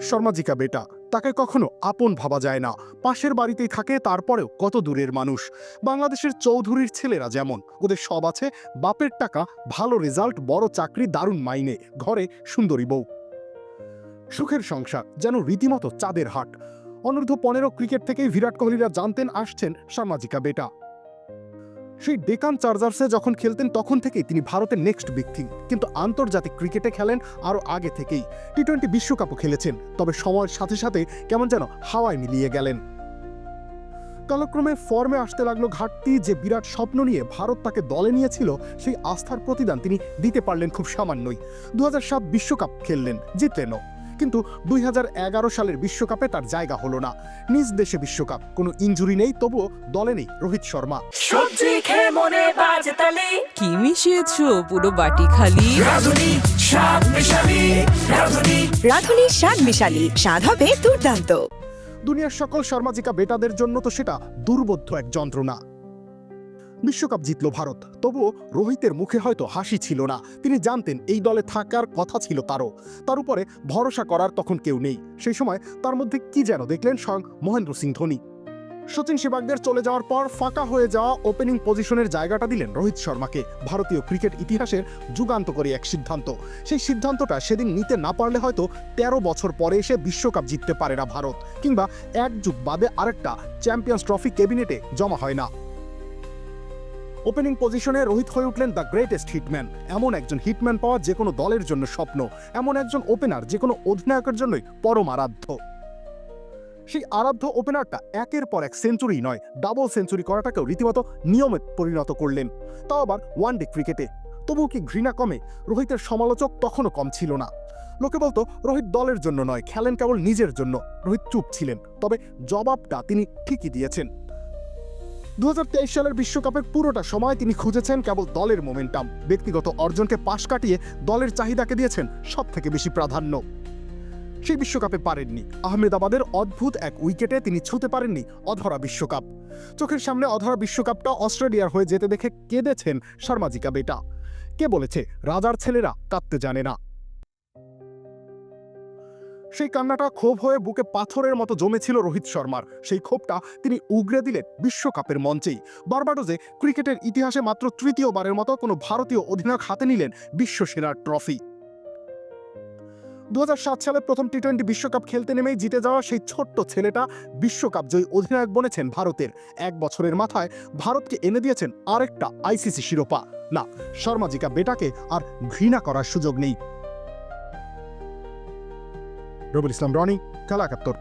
শর্মাজিকা বেটা, তাকে কখনো আপন ভাবা যায় না। পাশের বাড়িতেই থাকে তারপরেও কত দূরের মানুষ। বাংলাদেশের চৌধুরীর ছেলেরা যেমন, ওদের সব আছে বাপের টাকা, ভালো রেজাল্ট, বড় চাকরি, দারুণ মাইনে, ঘরে সুন্দরী বউ। সুখের সংসার, যেন রীতিমতো চাঁদের হাট। অনূর্ধ্ব পনেরো ক্রিকেট থেকেই বিরাট কোহলিরা জানতেন, আসছেন সামাজিকা বেটা। সেই ডেকান চার্জার্সে যখন খেলতেন, তখন থেকেই তিনি ভারতের নেক্সট বিগ থিং কিন্তু আন্তর্জাতিক ক্রিকেটে খেলেন আরও আগে থেকেই। টি টোয়েন্টি বিশ্বকাপও খেলেছেন, তবে সময়ের সাথে সাথে কেমন যেন হাওয়ায় মিলিয়ে গেলেন। কালক্রমে ফর্মে আসতে লাগল ঘাটতি যে বিরাট স্বপ্ন নিয়ে ভারত তাকে দলে নিয়েছিল, সেই আস্থার প্রতিদান তিনি দিতে পারলেন খুব সামান্যই। দু বিশ্বকাপ খেললেন, জিতলেনও। কিন্তু দুই সালের বিশ্বকাপে তার জায়গা হলো না। নিজ দেশে বিশ্বকাপ কোনো ইঞ্জুরি নেই তবুও দলে নেই রোহিত শর্মা। সবজি খেয়ে মনে বাজে তালি। কি মিশিয়েছো পুরো বাটি খালি? রাধুনি শাক মিশালি রাধুনি। রাধুনি স্বাদ মিশালি স্বাদ হবে দুর্দান্ত। দুনিয়ার সকল শর্মাজিকা বেটাদের জন্য তো সেটা দুর্বোধ্য এক যন্ত্রণা। বিশ্বকাপ জিতল ভারত। তবুও রোহিতের মুখে হয়তো হাসি ছিল না। তিনি জানতেন এই দলে থাকার কথা ছিল তারও। তার উপরে ভরসা করার তখন কেউ নেই। সেই সময় তার মধ্যে কি যেন দেখলেন স্বয়ং মহেন্দ্র সিং ধোনি। সচিন সেবাগদের চলে যাওয়ার পর ফাঁকা হয়ে যাওয়া ওপেনিং পজিশনের জায়গাটা দিলেন রোহিত শর্মাকে। ভারতীয় ক্রিকেট ইতিহাসের যুগান্তকারী এক সিদ্ধান্ত। সেই সিদ্ধান্তটা সেদিন নিতে না পারলে হয়তো তেরো বছর পরে এসে বিশ্বকাপ জিততে পারে না ভারত। কিংবা এক যুগ বাদে আরেকটা চ্যাম্পিয়ন্স ট্রফি ক্যাবিনেটে জমা হয় না। ওপেনিং পজিশনে রোহিত হয়ে উঠলেন দ্য গ্রেটেস্ট হিটম্যান এমন একজন হিটম্যান পাওয়া যে কোনো দলের জন্য স্বপ্ন। এমন একজন ওপেনার যে কোনো অধিনায়কের জন্যই পরম আরাধ্য। সেই আরাধ্য ওপেনারটা একের পর এক সেঞ্চুরি নয় ডাবল সেঞ্চুরি করাটাকেও রীতিমতো নিয়মে পরিণত করলেন। তাও আবার ওয়ান ডে ক্রিকেটে তবুও কি ঘৃণা কমে? রোহিতের সমালোচক তখনও কম ছিল না। লোকে বলতো, রোহিত দলের জন্য নয়, খেলেন কেবল নিজের জন্য। রোহিত চুপ ছিলেন। তবে জবাবটা তিনি ঠিকই দিয়েছেন। দু হাজার তেইশ সালের বিশ্বকাপের পুরোটা সময় তিনি খুঁজেছেন কেবল দলের মোমেন্টাম। ব্যক্তিগত অর্জনকে পাশ কাটিয়ে দলের চাহিদাকে দিয়েছেন সব থেকে বেশি প্রাধান্য। সেই বিশ্বকাপে পারেননি। আহমেদাবাদের অদ্ভুত এক উইকেটে তিনি ছুঁতে পারেননি অধরা বিশ্বকাপ। চোখের সামনে অধরা বিশ্বকাপটা অস্ট্রেলিয়ার হয়ে যেতে দেখে কেঁদেছেন শর্মাজিকা বেটা। কে বলেছে, রাজার ছেলেরা কাঁদতে জানে না। সেই কান্নাটা ক্ষোভ হয়ে বুকে পাথরের মতো জমেছিল রোহিত শর্মার। সেই ক্ষোভটা তিনি উগরে দিলেন বিশ্বকাপের মঞ্চেই। বারবাডোজে ক্রিকেটের ইতিহাসে মাত্র তৃতীয়বারের মতো কোনো ভারতীয় অধিনায়ক হাতে নিলেন বিশ্বসেরার ট্রফি। দু সালে প্রথম টি টোয়েন্টি বিশ্বকাপ খেলতে নেমেই জিতে যাওয়া সেই ছোট্ট ছেলেটা বিশ্বকাপ জয়ী অধিনায়ক বনেছেন ভারতের। এক বছরের মাথায় ভারতকে এনে দিয়েছেন আরেকটা আইসিসি শিরোপা। না, শর্মাজিকা বেটাকে আর ঘৃণা করার সুযোগ নেই। রবুল ইসলাম রনি খেলা একাত্তর